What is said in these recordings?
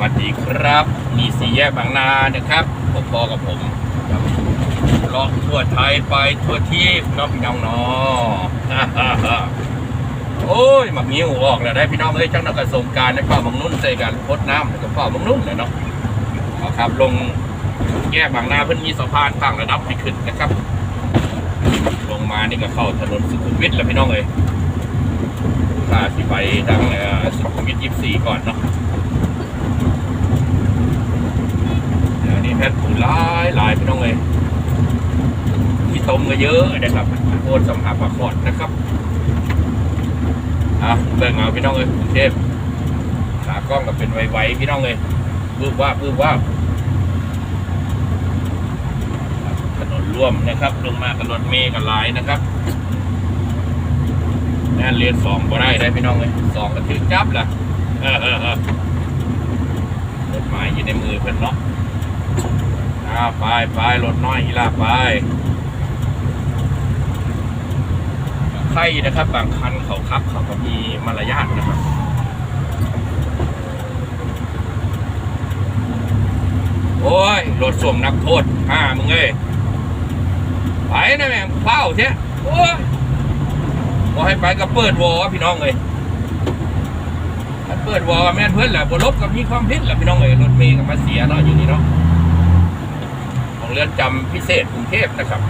วัสดีครับ มีสี่แยกบางนานะครับผมพอกับผมลาะทั่วไทยไปทั่วที่น้องพี่น้องเนาะโอ้ยหมักนิ้วออกแล้วได้พี่น้องเอ้ยจังนักกระสงการในป่าบางนุ่นใส่กันพดน้ำแล้วก็ป่าบางนุ่นเลยเนาะเอาครับลงแยกบางนาเพิ่นมีสะพานตั้งระดับให้ขึ้นนะครับ ลงมานี่ก็เข้าถนนสุขุมวิทแล้วพี่น้องเอ้ยถ้าสิไปทางเอ่อสุขุมวิทยี่สิบสี่ก่อนเนาะ เดี๋ยวนี้ แพทย์ผูหลายหลายพี่น้องเลยที่ต้มก็เยอะนะครับโอนสำหรับปลาขอดนะครับอะเบิ่งเอาพี่น้องเลยกรุงเทพขากล้องก็เป็นไวๆพี่น้องเลยปื้บว่าปื้บว่าถนนร่วมนะครับ ลงมากับรถเมย์กับหลายนะครับแน่นเรียนสองก็ได้ได้พี่น้องเลยสองก็ถือจับละเออเออเออรถหมายอยู่ในมือเพื่อนเนาะ อ่าไปไปรถน้อยอีลาไปใครนะครับ บางคันเขาขับเขาก็มีมารยาทนะครับโอ้ยรถส่งนักโทษห้ามึงเอ้ยไปนะแม่งเฝ้าเช่โอ้ยบอให้ไปก็เปิดวอพี่น้องเลยถ้าเปิดวอแม่นเพื่อนแหละบนรถก็มีความผิดแหละพี่น้องเลยรถเมย์ก็มาเสียเนาะอยู่นี่เนาะ เรือนจำพิเศษกรุงเทพนะครับ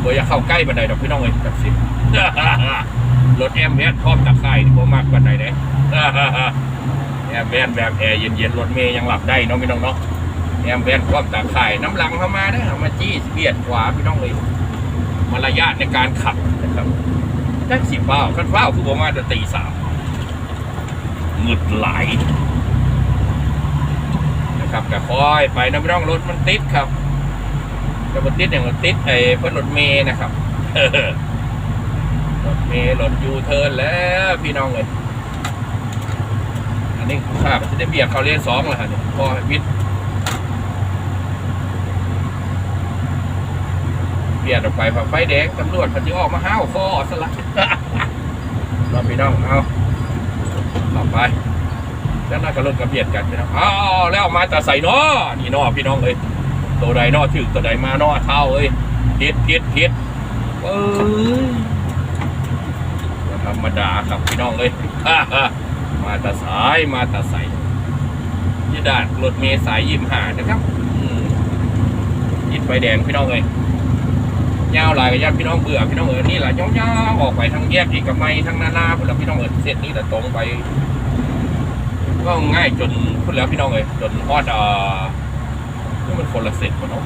โดยจะเข้าใกล้บันไดดอกพี่น้องเลยจับสิรถแอมแบนพร้อมตะไคร่ที่ผมมากบันไดเด้แอมแบนแบบแอร์เย็นๆรถเมย์ยังหลับได้เนาะพี่น้องเนาะแอมแบนพร้อมตะไคร่น้ำหลังเข้ามาเนี่ยมาจี้เบียดขวาพี่น้องเลยมารยาทในการขับนะครับแท็กซี่เฝ้าคันเฝ้าคือผมมาจะตีสามหงึดไหล นะครับแต่คอยไปนะไม่ต้องรถมันติดครับแต่มันติดอย่างมันติดไอ้เพื่อนรถเมย์นะครับรถเมย์รถยูเทิร์นแล้วพี่น้องเลยอันนี้ข้าก็จะได้เบียดเขาเลนสองแล้วฮะเนี่ยพอวิทย์เบียดออกไปพอไฟแดงตำรวจเขาจะออกมาห้าวคอสละเราพี่น้องเอาต่อไป แล้วน่าก็รถกระเบียดกันน้องอ้าวแล้วมาแต่ใส่นอนี่นอพี่น้องเอ้ยตัวใดนอถึงตัวใดมานอเท่าเอ้ยเพิษพิษพิษเอ้ยธรรมดาครับพี่น้องเอ้ยมาแต่สายมาแต่ใส่ยี่ดาดรถเมย์สายยิมหานะครับอืมยิดไฟแดงพี่น้องเอ้ยยาวหลายกับญาติพี่น้องเบื่อพี่น้องเอ้ยนี่แหละยาวๆออกไปทางแยกเอกมัยทางนานาเพื่อนพี่น้องเอ้ยเส้นนี้แต่ตรงไป ก็ง่ายจนพูดแล้วพี่น้องเลยจนฮอดอ่านี่มันคนละเสร็จกันเนาะ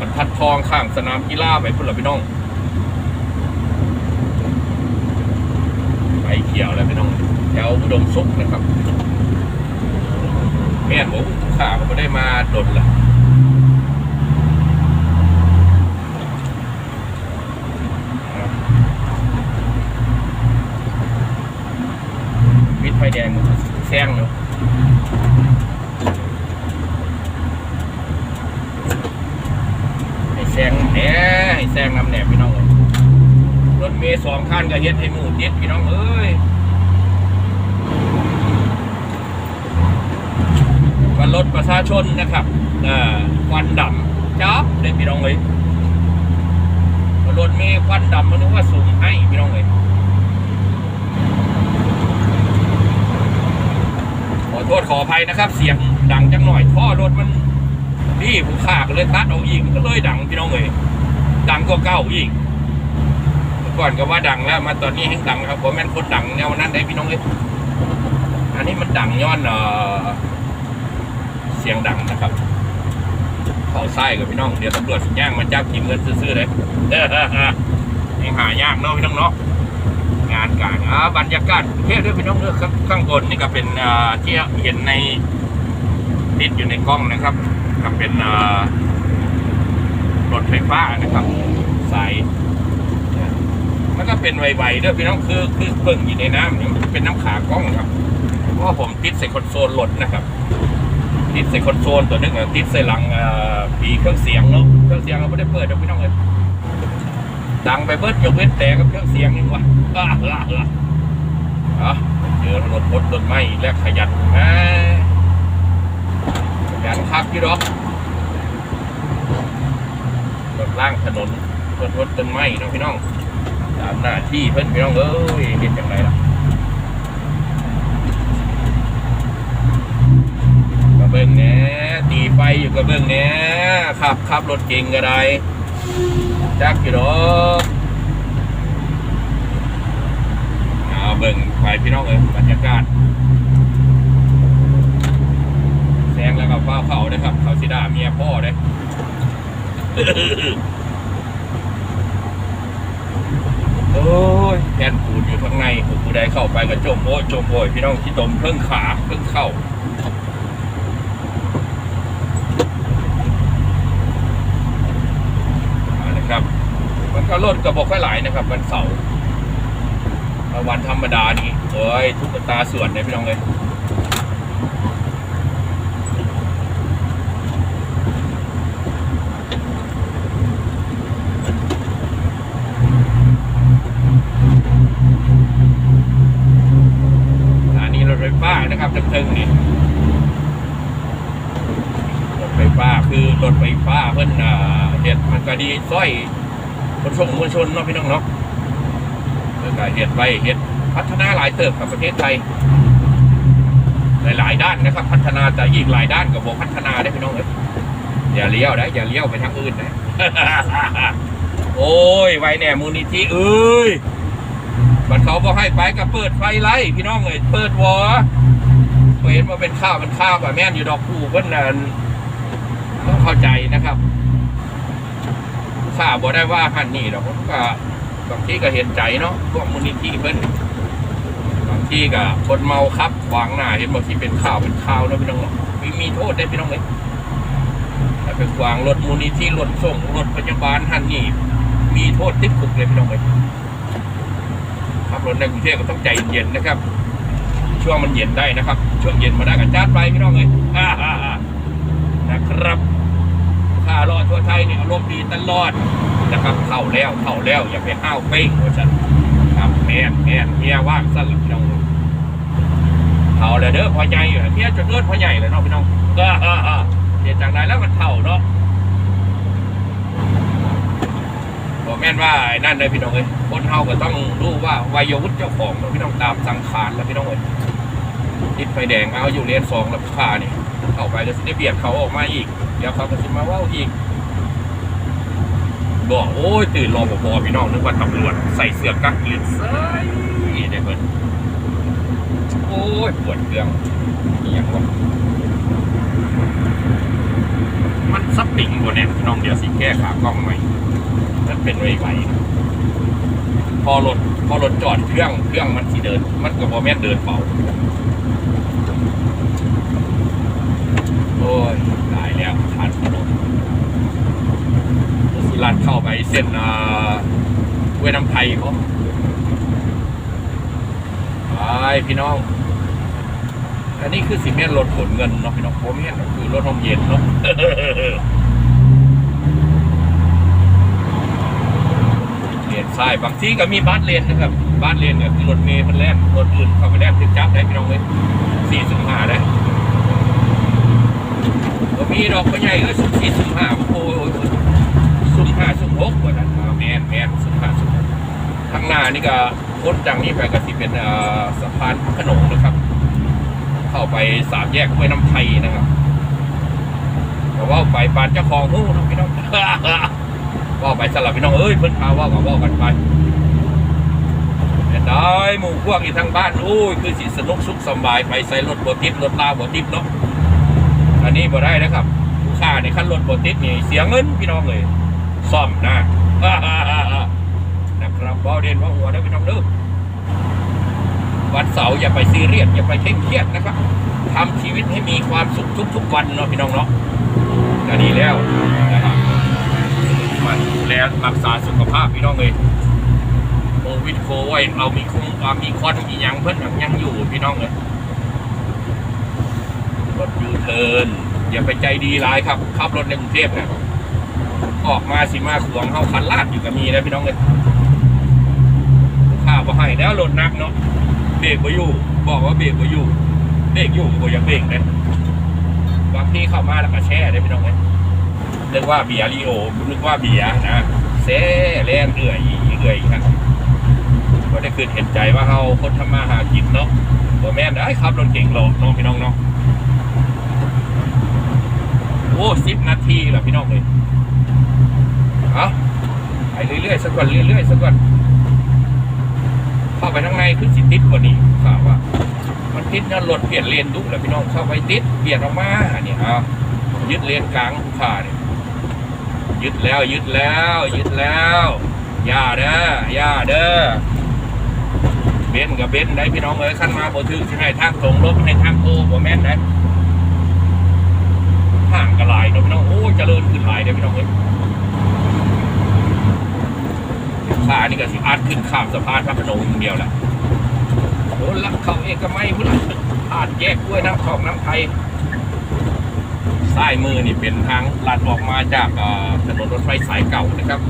มันทัดทองข้างสนามกีฬาไปพูดแล้วพี่น้องไปเขียวแล้วพี่น้องแถวอุดมสุขนะครับแม่นบอกข่าก็ไม่ได้มาดนละวิทย์ไฟแดงมัน แซงเนาะให้แซงแหน่ให้แซงนำแหนบพี่น้องเลยรถเมย์สองคันก็เฮ็ดให้หมูติดพี่น้องเอ้ยวันรถประชาชนนะครับควันดำจับเลยพี่น้องเลยรถเมย์ควันดำมันนึกว่าสูงให้พี่น้องเลยขอ โทษขออภัยนะครับ เสียงดังจังหน่อยท่อรถมันพี่ผู้ฆ่าก็เลยตัดเอาอีกก็เลยดังพี่น้องเลยดังก็เก้าอีกเมื่อก่อนก็ว่าดังแล้ว มาตอนนี้ให้ดังครับผมแม่นคนดังแนวนั้นได้พี่น้องเลยอันนี้มันดังย้อนเออเสียงดังนะครับเขาไส้กับพี่น้องเดี๋ยวตำรวจย่างมาจับกินเงินซื้อๆเลยยังหายากเนาะพี่น้องเนาะ บรรยากาศเทพด้วยพี่น้องเด้อข้างข้างบนนี่ก็เป็นที่เห็นในติดอยู่ในกล้องนะครับก็เป็นเอ่อรถไฟฟ้านะครับสายมันก็เป็นไวๆด้วยพี่น้องคือคือเพิ่งอยู่ในน้ำเนี่เป็นน้ำขากล้องครับเพราะผมติดใส่คอนโซลรถนะครับ ติดใส่คอนโซลตัวนึงติดใส่หลังปีเครื่องเสียงเนาะเครื่องเสียงเราไม่ได้เปิดเดี๋ยวพี่น้องเลยดังไปเบิดยกเว้นแต่กับเครื่องเสียงนี่วะ อะเจอรถพดต้นไม้และขยันแหมขยันคักที่ดอกรถล่างถนนรถรถต้นไม้น้องพี่น้องตามหน้าที่เพื่อนพี่น้องเอ้ยเห็นอย่างไรล่ะกระเบื้องแหน่ตีไฟอยู่กระเบื้องแหน่ขับขับรถเก่งก็ได้จักกี่ดอกเอาเบิ่ง ไปพี่น้องเอ้ยบรรยากาศแซงแล้วก็ฟ้าเขาเด้ครับ เขาสิดาเมียพ่อเด้โอ้ยแผ่นปูนอยู่ข้างในผมผู้ใดเข้าไปก็จมโอ้จมโอยพี่น้องที่ตมเพิ่งขาเพิ่งเข้าเอาละครับ มันก็ลดกระบอกค่อยหลายนะครับ วันเสาร์ วันธรรมดานี่เอ้ยทุกตาส่วนเลยพี่น้องเลยนนี้รถไฟฟ้านะครับเทิงๆนี่รถไฟฟ้าคือรถไฟฟ้าเพิ่นอ่าเฮ็ดมันก็ดีซอยขนส่งมวลชนเนาะพี่น้องเนาะ เพิ่นก็เฮ็ดไว้เฮ็ดพัฒนาหลายเติบกับประเทศไทยหลายด้านนะครับ พัฒนาแต่อีกหลายด้านก็บ่พัฒนาได้พี่น้องเอ้ยอย่าเลี้ยวนะอย่าเลี้ยวไปทางอื่นนะโอ้ยไว้แน่มูลนิธิเอ้ยบัดเขาบอกให้ไปก็เปิดไฟไล่พี่น้องเอ้ยเปิดวอเห็นว่าเป็นข้าวเป็นข้าวกับแม่นอยู่ดอกคูเพิ่อนนั่นต้องเข้าใจนะครับข้าบ่ได้ว่าหันนี่ดอกก็ บางทีก็เห็นใจเนาะพวกมูลนิธิเพิ่นบางทีก็คนเมาครับวางหน้าเห็นบางทีเป็นข้าวเป็นข้าวเนาะพี่น้องเนาะมีมีโทษได้พี่น้องเอ้ยถ้าไปขวางรถมูลนิธิรถส่งรถพยาบาลหันนี่มีโทษติดคุกเลยพี่น้องเอ้ยขับรถในกรุงเทพก็ต้องใจเย็นนะครับ ช่วงมันเย็นได้นะครับ ช่วงเย็นมาได้กันจัดไปพี่น้องเลยนะครับ ข้ารอดทั่วไทยเนี่ยอารมณ์ดีตลอดนะครับเข้าแล้วเข้าแล้วอย่าไปห้าวเป้งว่าฉันครับแม่แม่เมียว่างสั้นหลับพี่น้องเข้าแล้วเด้อพ่อใหญ่อยู่เมียจนเลือดพ่อใหญ่เลยเนาะพี่น้องอ่าอ่าอ่าเดี๋ยวจากไหนแล้วมันเท่าเนาะบอกแม่นว่าไอ้นั่นเลยพี่น้องเอ้ยคนเฮาก็ต้องรู้ว่าวัยวุฒิเจ้าของเนาพี่น้องตามสังขารแล้วพี่น้องเอ้ยติดไฟแดงเอาอยู่เลนสองแล้วพานี่ เข้าไปก็สิได้เบียดเขาออกมาอีก เดี๋ยวเขาก็สิมาว่าอีก บอกโอ้ยตื่นรอปภพี่น้องนึกว่าตำรวจใส่เสื้อกั๊กยืนใส่เด็กเพิ่นโอ้ยปวดเครื่องอย่างวะมันซับปิ่งบนเนี่ยพี่น้องเดี๋ยวสิแก้ขากล้องใหม่มันเป็นไวไวพอรถพอรถจอดเครื่องเครื่องมันสิเดิน มันก็บ่แม่นเดินเป่า โอ้ยตายแล้วผ่านถนนสุรัตเข้าไปเส้นเวน้ำไทยเขาไปพี่น้อง อันนี้คือสิเมนรถขนเงินเนาะพี่น้องผมเห็นคือรถห้องเย็นเนาะเลนซ้ายบางที่ก็มีบัสเลนนะครับบัสเลนก็คือรถเมย์มันแล่นรถอื่นเขาไม่แล่นถึงจับได้พี่น้องเลยสี่สิบห้าได้ ก็มีดอกก็ใหญ่ก็สุ่มสี่สุ่มห้าโอ้ยสุ่มห้าสุ่มหกกว่านั้นอ่าแมนแมนสุ่มห้าสุ่มหกข้างหน้านี่ก็พ้นจากนี้ไปก็สิเป็นสะพานขนงนะครับ เข้าไปสามแยกห้วยน้ำไทยนะครับแต่ว่าไปปานเจ้าของหู้เนาะพี่น้องว่าไปสลับพี่น้องเอ้ยเพิ่นพาว่าก็ว่ากันไปแต่ได้หมู่พวกอีกทางบ้านโอ้ยคือสิสนุกสุขสบายไปใส่รถบติดรถลาบติดเนาะ อันนี้บ่ได้นะครับลูกค้าในขั้นรถบติดนี่เสียเงินพี่น้องเลยซ่อมนะนะครับบ่เด่นว่าหัวได้พี่น้องเด้อวันเสาร์อย่าไปซีเรียสอย่าไปเคร่งเครียดนะครับทำชีวิตให้มีความสุขทุกๆวันเนาะพี่น้องเนาะก็ดีแล้วนะครับมันดูแลรักษาสุขภาพพี่น้องเลยโควิดโควิดเรามีคุมอ่ามีคอนมียังเพิ่นยังอยู่พี่น้องเลย รถยูเทิร์นอย่าไปใจดีร้ายครับขับรถในกรุงเทพเนี่ยออกมาสิมาขวงเข้าคันลาดอยู่กับมีนะพี่น้องเลยข้าบ่ให้แล้วรถนักเนาะเบรกบ่อยู่ บอกว่าเบรกบ่อยู่เบรกอยู่บ่อยากเบรกเลยบางที่เข้ามาแล้วก็แช่ได้พี่น้องเลยนึกว่าเบียร์ลีโอนึกว่าเบียร์นะเซ่แล่นเอื่อยเอื่อยครับก็ได้คืนเห็นใจว่าเขาคนทำมาหากินเนาะตัวแม่นได้ขับรถเก่งหรอกน้องพี่น้องเนาะ โอ้สิบนาทีแล้วพี่น้องเลยเอาไปเรื่อยๆสักก่อนเรื่อยๆสักก่อนเข้าไปข้างในคือสิติดกว่านี้ข่าวว่า มันติดนั่นรถเปลี่ยนเลนดุแล้วพี่น้องเข้าไปติดเปลี่ยนออกมาเนี่ยเอายึดเลนกลางผู้ขาเนี่ยยึดแล้วยึดแล้วยึดแล้วอย่าเด้ออย่าเด้อเบนกับเบนได้พี่น้องเอ้ยขั้นมาบ่ถึงที่ให้ทางตรงรถให้ทางโอ้บ่แม่นได้ ห่างกันหลายเนาะพี่น้องโอ้เจริญขึ้นหลายเด้อพี่น้องเอ้ยขานี่ก็สิอาดขึ้นข้ามสะพานพระโขนงอย่างเดียวแหละโดนลักเขาเอกไมัยพุ่นผ่านแยกกล้วยน้ำทองน้ำไทยซ้ายมือนี่เป็นทางลัดออกมาจากถนนรถไฟสายเก่านะครับ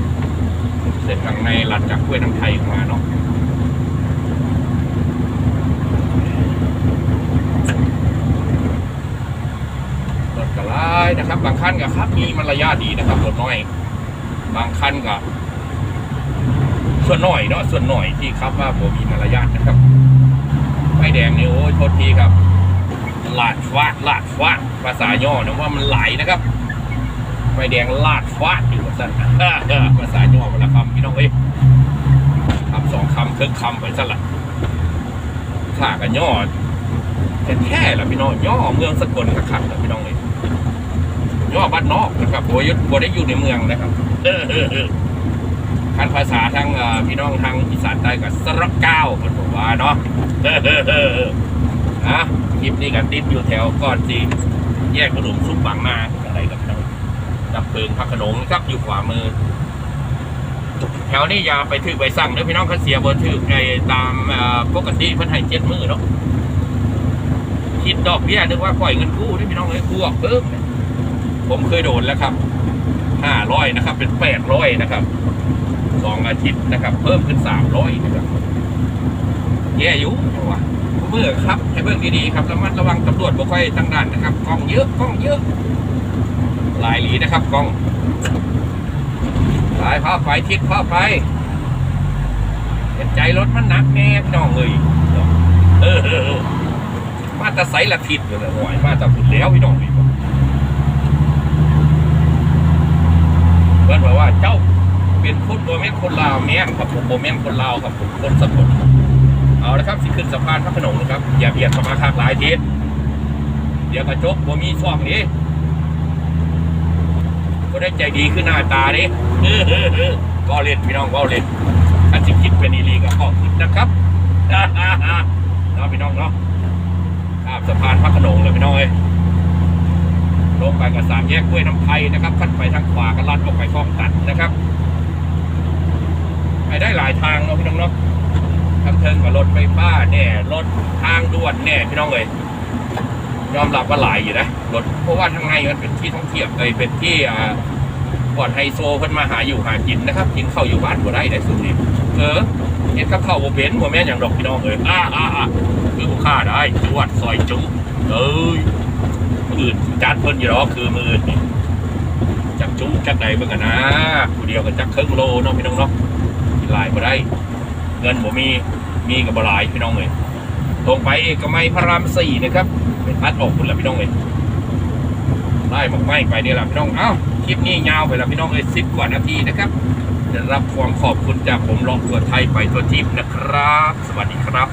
เส้นทางในลัดจากกล้วยน้ำไทยออกมาเนาะร ถกระไล่นะครับ บางคันก็ครับ มีมารยาทดีนะครับรถน้อย บางคันก็ส่วนหน่อยเนาะส่วนหน่อยที่ครับว่าผมมีมารยาทนะครับไฟแดงนี่โอ้ยโทษทีครับลาดฟาดลาดฟาดภาษาย่อนะว่ามันไหลนะครับไฟแดงลาดฟาดอยู่สั้นภาษาย่อวันละคำพี่น้องเอ้ยคำสองคำเทิงคำไปสั้นละข่ากันย่อแท้ๆล่ะพี่น้องย่อเมืองสกลขัดละพี่น้องเอ้ย ย่อบ้านนอกนะครับโบยโบได้อยู่ในเมืองนะครับทางภาษาทางพี่น้องทางอีสานใต้กับสระเก้าคนบอกว่าเนาะนะคลิปนี้กันติดอยู่แถวก่อนจีแยกขนมซุปบางนาอะไรกับเราดับเพลิงพักขนงครับอยู่ขวามือ แถวนี้อย่าไปถือใบสั่งเด้อพี่น้องเขาเสียบนถือไอ้ตามปกติเพิ่นให้เจ็ดมือเนาะคิดดอกเบี้ยนึกว่าปล่อยเงินกู้นี่พี่น้องเลยกู้ออกเพิ่มเนี่ย ผมเคยโดนแล้วครับห้าร้อยนะครับ เป็นแปดร้อยนะครับสองอาทิตย์นะครับ เพิ่มขึ้นสามร้อยนะครับแย่อยู่เพราะว่าเมื่อครับให้เบิ่งดีๆครับระมัดระวังตำรวจบ่ค่อยตั้งด่านนะครับกล้องเยอะกล้องเยอะ หลายหลีนะครับกล้องสายผ้าไฟทิศผ้าไฟเห็นใจรถมันหนักแน่พี่น้องเลยเออมาตะไซละทิศเลยหอยมาตะฝุ่นแล้วพี่น้องเลย เพื่อนบอกว่าเจ้าเป็นคนโบแมนคนลาวแม่นครับผมโบแมนคนลาวครับผมคนสกลเอาละครับสิขึ้นสะพานพระขนงนะครับอย่าเบียดเข้ามาข้างหลายทีเดี๋ยวกระจกบ่มีช่องนี้ก็ได้ใจดีขึ้นหน้าตาดิก็เล่นพี่น้องก็เล่นถ้าจิคิดเป็นอีลีก็ขอบคุณนะครับเนาพี่น้องเนาะข้ามสะพานพระขนงเลยพี่น้องเอ้ ลงไปกับสามแยกกล้วยน้ำไทยนะครับขั้นไปทางขวาก็ลัดออกไปคลองตัดนะครับไปได้หลายทางเนาะพี่น้องเนาะทางเทิงกับรถไฟฟ้าแน่รถทางด่วนแน่พี่น้องเลยยอมรับว่าหลายอยู่นะรถเพราะว่าทางในมันเป็นที่ท่องเที่ยวเลยเป็นที่อ่าปอดไฮโซเพิ่นมาหาอยู่หากินนะครับกินข้าวอยู่บ้านบ่ได้ได้สุดนี่เออเฮ็ดกับข้าวบ่เป็นบ่แม่นอย่างดอกพี่น้องเอ้ยอ่าอ่าอ่าคือผู้ค่าได้จวดซอยจุเอ้ย จัดเพิ่นอยู่หรอกคือมือนี่จักจุ้งจักใดเบิ่งกันนะผู้เดียวก็จักเครึ่องโลเนาะพี่น้องเนาะหลายบ่ได้ เงินบ่มีมีกับบ่หลายพี่น้องเลยตรงไปเอกมัยพระรามสี่นะครับเป็นพัดออกคุณละพี่น้องเลยไล่หมกไม้ไปนี่แหละพี่น้องเอ้าคลิปนี้ยาวไปแล้วพี่น้องเลยสิบกว่านาทีนะครับได้รับความขอบคุณจากผมลองตัวไทยไปตัวทิพย์นะครับ สวัสดีครับ